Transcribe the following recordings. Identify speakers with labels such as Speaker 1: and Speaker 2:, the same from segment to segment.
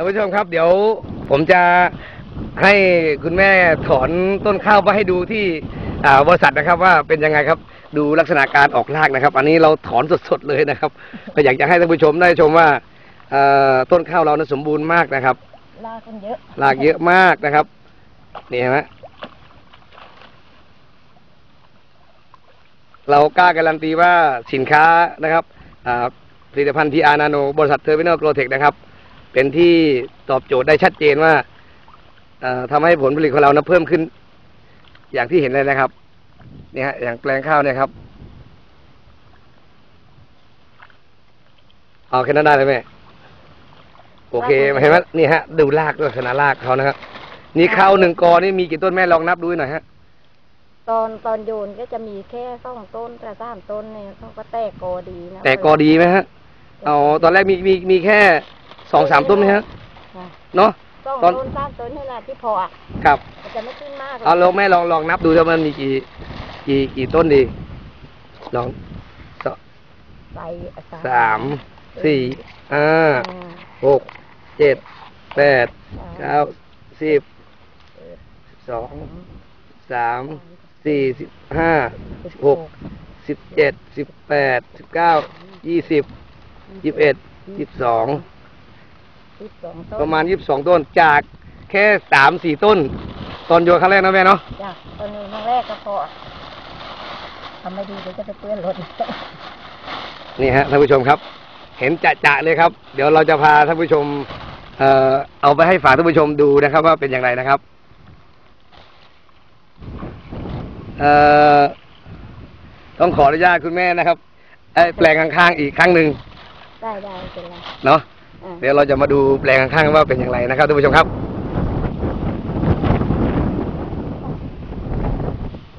Speaker 1: ท่านผู้ชมครับ เดี๋ยวผมจะให้คุณแม่ถอนต้นข้าวมาให้ดูที่อ่าบริษัทนะครับว่าเป็นยังไงครับ ดูลักษณะการออกรากนะครับ อันนี้เราถอนสดๆเลยนะครับ ก็อยากจะให้ท่านผู้ชมได้ชมว่าเอ่อต้นข้าวเรานั้นสมบูรณ์มากนะครับ
Speaker 2: ลากกันเยอะ
Speaker 1: รากเยอะมากนะครับนี่เห็นไหมเรากล้าการันตีว่าสินค้านะครับอ่าผลิตภัณฑ์ทีอานาโนบริษัทเทอร์มินอลโกลเทคนะครับ เป็นที่ตอบโจทย์ได้ชัดเจนว่าเอ่อทำให้ผลผลิตของเรานะเพิ่มขึ้น อย่างที่เห็นเลยนะครับนี่ฮะอย่างแปลงข้าวเนี่ยครับเอาแค่นั้นได้เลยแม่โอเคเห็นไหมนี่ฮะ ดูรากลักษณะรากเขานะครับนี่ข้าวหนึ่งกอนี่มีกี่ต้นแม่ลองนับดูหน่อยฮะ
Speaker 2: ตอนตอนโยนก็จะมีแค่สองต้นแต่สามต้นเนี่ยเขาก็แตกกอดีนะ
Speaker 1: แต่กอดีไหมฮะเอาตอนแรกมีมีมีแค่ สองสามต้นไหมฮะ
Speaker 2: ค่ะ
Speaker 1: เนาะ
Speaker 2: สอง
Speaker 1: ตอน
Speaker 2: ต้นสามต้นนี่แหละที่พออะ
Speaker 1: ครับ
Speaker 2: มันจะไม่ขึ้นมากหรก
Speaker 1: เอาลองแม่ลองลองนับดูว่ามันมีกี่กี่กี่ต้นดี ลองสอง
Speaker 2: ใส่
Speaker 1: สามสี่ห้า
Speaker 2: อ่า
Speaker 1: หกเจ็ดแปด
Speaker 2: สาม
Speaker 1: เก้าสิบสองสามสี่สิบห้าสิบหกสิบเจ็ดสิบแปดสิบเก้ายี่สิบยี่สิบเอ็ดยี่สิบสอง
Speaker 2: สิบสองต้น
Speaker 1: ประมาณยี่สิบสองต้นจากแค่สามสี่ต้น ตอนโยนครั้งแรกนะแม่เนาะ
Speaker 2: จ้ะตอนนี้ครั้งแรกก็พอทำไม่ดีเดี๋ยวจะไปเปื้อนรถ
Speaker 1: นี่ฮะท่านผู้ชมครับ เห็นจะจะๆเลยครับ เดี๋ยวเราจะพาท่านผู้ชม เอ่อเอาไปให้ฝากท่านผู้ชมดูนะครับ ว่าเป็นอย่างไรนะครับเอ่อต้องขออนุญาตคุณแม่นะครับไอ้ยแปลงข้างๆอีกครั้งหนึ่ง
Speaker 2: ได้ได้ไม่เป็นไร
Speaker 1: เนาะ
Speaker 2: อ่า
Speaker 1: เดี๋ยวเราจะมาดูแปลงข้างๆว่าเป็นอย่างไรนะครับท่านผู้ชมครับ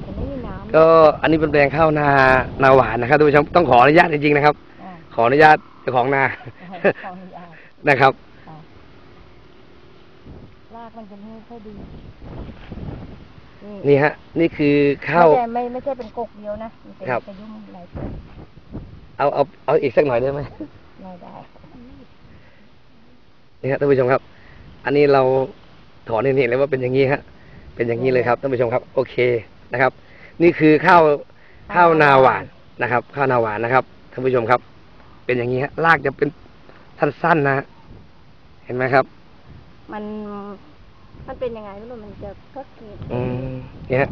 Speaker 2: มันไม่มีน้ำ
Speaker 1: ก็อันนี้เป็นแปลงข้าวนานาหวานนะครับท่านผู้ชมต้องขออนุญาตจริงๆนะครับ
Speaker 2: อ่า
Speaker 1: ขออนุญาตเจ้าของนา
Speaker 2: ขออนุญาต
Speaker 1: นะครับ
Speaker 2: ค่ะรากมันจะไม่ค่อยดี
Speaker 1: นี่ฮะ นี่คือข้าว
Speaker 2: ไม่ใช่ไม่ไม่ใช่เป็นกกเดียวนะมันเป็น
Speaker 1: ครับ
Speaker 2: กระยุ่งหลายต้น
Speaker 1: เอาเอาเอาอีกสักหน่อยได้ไหม
Speaker 2: ไม่ได้
Speaker 1: นี่ฮะท่านผู้ชมครับ อันนี้เราถอนเห็นๆเลยว่าเป็นอย่างนี้ฮะ เป็นอย่างนี้เลยครับท่านผู้ชมครับ โอเคนะครับ นี่คือข้าวข้าวนาหวานนะครับ ข้าวนาหวานนะครับท่านผู้ชมครับ เป็นอย่างนี้ฮะรากจะเป็นสั้นๆนะฮะเห็นไหมครับ
Speaker 2: มันมันเป็นยังไงไม่รู้มันจะก็กรีด
Speaker 1: อืมนี่ฮะ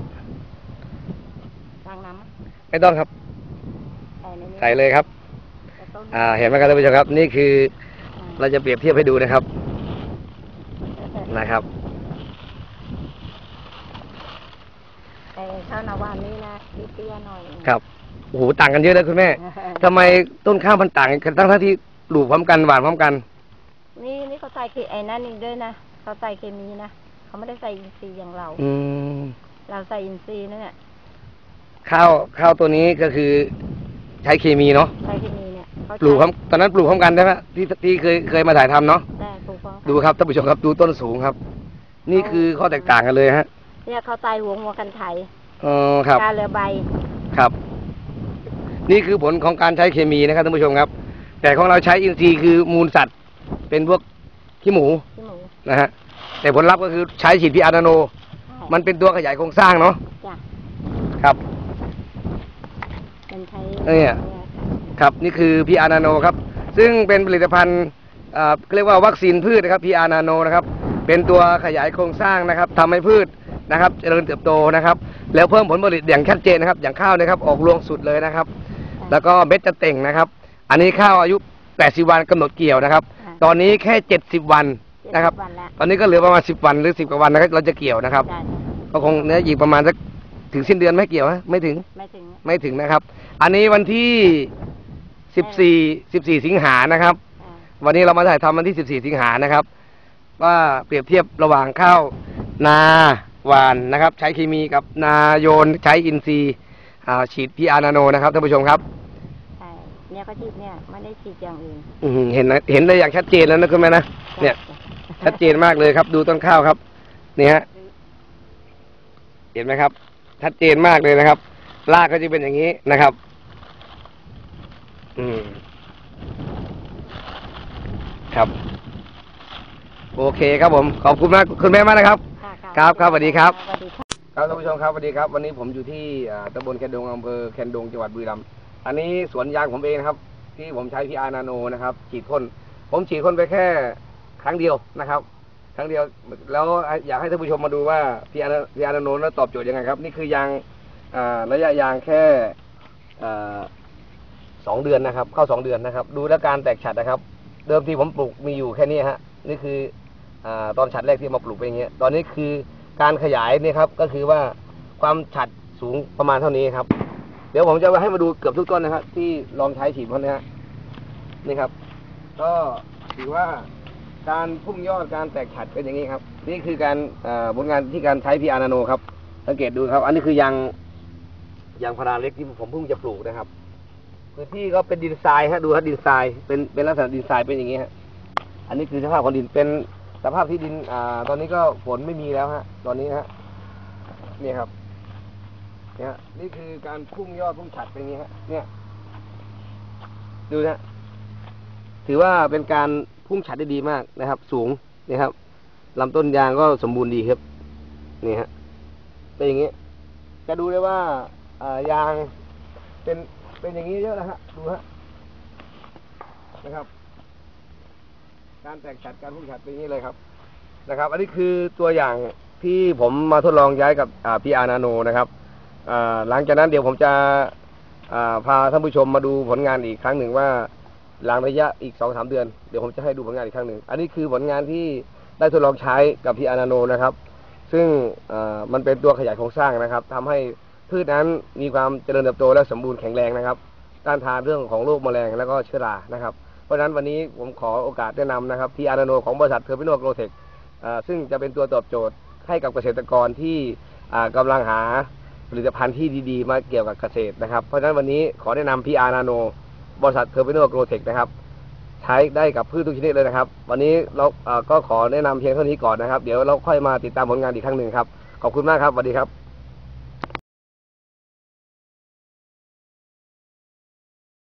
Speaker 2: ล้างน้ำไหม
Speaker 1: ไม่ต้องครับ
Speaker 2: ใส่ในนี้
Speaker 1: ใส่เลยครับ
Speaker 2: แต่ต้น
Speaker 1: อ่า เห็นไหมครับท่านผู้ชมครับ นี่คือ เราจะเปรียบเทียบให้ดูนะครับ นะครับ
Speaker 2: ไอ้ข้าวนาวานนี่นะเตี้ยๆหน่อย
Speaker 1: ครับโอ้โหต่างกันเยอะเลยคุณแม่ทำไมต้นข้าวมันต่างกันทั้งๆที่ปลูกพร้อมกันหว่านพร้อมกัน
Speaker 2: นี่นี่เขาใส่เคไอ้นั่นอีกด้วยนะเขาใส่เคมีนะเขาไม่ได้ใส่อินทรีย์อย่างเรา
Speaker 1: อืม
Speaker 2: เราใส่อินทรีย์นั่นแหละ
Speaker 1: ข้าวข้าวตัวนี้ก็คือใช้เคมีเนาะ
Speaker 2: ใช้เคมีเนี่ยเขา
Speaker 1: ปลูกพร้อมตอนนั้นปลูกพร้อมกันใช่ไหมที่ที่เคยเคยมาถ่ายทำเนาะ
Speaker 2: ได้ปลูกพร้อมกัน
Speaker 1: ดูครับท่านผู้ชมครับดูต้นสูงครับ นี่คือข้อแตกต่างกันเลยฮะ
Speaker 2: เนี่ยเขาใส่หัวหัวกันไถ
Speaker 1: อ๋อครับ
Speaker 2: การเรือใบ
Speaker 1: ครับ นี่คือผลของการใช้เคมีนะครับท่านผู้ชมครับ แต่ของเราใช้อินทรีย์คือมูลสัตว์ เป็นพวกขี้หมู
Speaker 2: ที่หมู
Speaker 1: นะฮะแต่ผลลัพธ์ก็คือใช้ฉีดพีอาร์นาโน มันเป็นตัวขยายโครงสร้างเนาะ
Speaker 2: จ้ะ
Speaker 1: ครับ
Speaker 2: มันใช้
Speaker 1: เนี่ย ครับนี่คือ PR Nano ครับซึ่งเป็นผลิตภัณฑ์เอ่อเรียกว่าวัคซีนพืชนะครับ PR Nano นะครับเป็นตัวขยายโครงสร้างนะครับทำให้พืชนะครับเจริญเติบโตนะครับ แล้วเพิ่มผลผลิตอย่างชัดเจนนะครับ อย่างข้าวนะครับออกรวงสุดเลยนะครับ แล้วก็เม็ดจะเต่งนะครับ อันนี้ข้าวอายุ 80 วันกำหนดเกี่ยวนะครับ ตอนนี้แค่ 70 วันนะครับ
Speaker 2: วันละ
Speaker 1: ตอนนี้ก็เหลือประมาณ 10 วันหรือ 10 กว่าวันนะครับเราจะเกี่ยวนะครับ
Speaker 2: จ้ะ
Speaker 1: ก็คงเนื้ออีกประมาณสักถึงสิ้นเดือนไม่เกี่ยวฮะไม่ถึง
Speaker 2: ไม่ถึง
Speaker 1: ไม่ถึงนะครับ อันนี้วันที่ สิบสี่สิบสี่สิงหานะครับ
Speaker 2: อ่า
Speaker 1: วันนี้เรามาถ่ายทำวันที่สิบสี่สิงหานะครับ ว่าเปรียบเทียบระหว่างข้าวนาหวานนะครับ ใช้เคมีกับนาโยนใช้อินทรีย์อ่าฉีดพีอาร์นาโนนะครับท่านผู้ชมครับ
Speaker 2: ใช่เนี่ยเขาฉีดเนี่ยไม่ได้ฉีดอย่างอื่น
Speaker 1: อือหือเห็นนะเห็นได้อย่างชัดเจนแล้วนะคุณแม่นะเนี่ย ชัดเจนมากเลยครับ ดูต้นข้าวครับนี่ฮะเห็นไหมครับ ชัดเจนมากเลยนะครับรากก็จะเป็นอย่างนี้นะครับ อืม ครับ โอเคครับผม ขอบคุณมากคุณแม่มากนะครับ
Speaker 2: ค่ะะ
Speaker 1: ครับครับสวัสดีครับ
Speaker 2: สวัสดีค่ะ
Speaker 1: ครับท่านผู้ชมครับสวัสดีครับ วันนี้ผมอยู่ที่อ่าตำบลแคนดงอำเภอแคนดงจังหวัดบุรีรัมย์อันนี้สวนยางผมเองนะครับ ที่ผมใช้พีอาร์นาโนนะครับฉีดพ่นผมฉีดพ่นไปแค่ครั้งเดียวนะครับ ครั้งเดียวแล้วอยากให้ท่านผู้ชมมาดูว่าพีอาร์พีอาร์นาโนนั้นตอบโจทย์ยังไงครับ นี่คือยางอ่าระยะยางแค่อ่า สองเดือนนะครับ เข้าสองเดือนนะครับ ดูแล้วการแตกฉัดนะครับ เดิมทีผมปลูกมีอยู่แค่นี้ฮะนี่คืออาตอนฉัดแรกที่มาปลูกเป็นอย่างเงี้ยตอนนี้คือการขยายเนี่ยครับก็คือว่าความฉัดสูงประมาณเท่านี้ครับ เดี๋ยวผมจะให้มาดูเกือบทุกต้นนะครับที่ลองใช้ฉีดพ่นนะฮะนี่ครับ ก็ถือว่าการพุ่งยอดการแตกฉัดเป็นอย่างนี้ครับ นี่คือการผลงานที่การใช้พีอาร์นาโนครับ สังเกตดูครับ อันนี้คือยางยางพาราเล็กที่ผมเพิ่งจะปลูกนะครับ พื้นที่ก็เป็นดินทรายฮะดูครับดินทรายเป็นเป็นลักษณะดินทรายเป็นอย่างนี้ฮะอันนี้คือสภาพของดินเป็นสภาพที่ดินอ่าตอนนี้ก็ฝนไม่มีแล้วฮะ ตอนนี้ฮะนี่ครับเนี่ยฮะนี่คือการพุ่งยอดพุ่งฉัดเป็นอย่างนี้ฮะเนี่ย ดูนะถือว่าเป็นการพุ่งฉัดได้ดีมากนะครับ สูงนี่ครับลำต้นยางก็สมบูรณ์ดีครับ นี่ฮะเป็นอย่างนี้ จะดูได้ว่าอ่ายางเป็น เป็นอย่างนี้เยอะนะฮะ ดูฮะ นะครับ การแตกฉัดการพุ่งฉัดเป็นอย่างนี้เลยครับ นะครับ อันนี้คือตัวอย่างที่ผมมาทดลองย้ายกับพีอาร์นาโนนะครับหลังจากนั้นเดี๋ยวผมจะพาท่านผู้ชมมาดูผลงานอีกครั้งหนึ่งว่าหลังระยะอีกสองสามเดือน เดี๋ยวผมจะให้ดูผลงานอีกครั้งหนึ่ง อันนี้คือผลงานที่ได้ทดลองใช้กับพีอาร์นาโนนะครับ ซึ่งมันเป็นตัวขยายโครงสร้างนะครับทำให้ พืชนั้นมีความเจริญเติบโตและสมบูรณ์แข็งแรงนะครับต้านทานเรื่องของโรคแมลงและก็เชื้อรานะครับ เพราะฉะนั้นวันนี้ผมขอโอกาสแนะนำนะครับพีอาร์นาโนของบริษัทเทอร์มิโนโกลเทคซึ่งจะเป็นตัวตอบโจทย์ให้กับเกษตรกรที่อ่ากำลังหาผลิตภัณฑ์ที่ดีๆ มาเกี่ยวกับเกษตรนะครับ เพราะฉะนั้นวันนี้ขอแนะนำพีอาร์นาโนบริษัทเทอร์มิโนโกลเทคนะครับใช้ได้กับพืชทุกชนิดเลยนะครับ วันนี้เราก็ขอแนะนำเพียงเท่านี้ก่อนนะครับ เดี๋ยวเราค่อยมาติดตามผลงานอีกครั้งหนึ่งครับ ขอบคุณมากครับสวัสดีครับ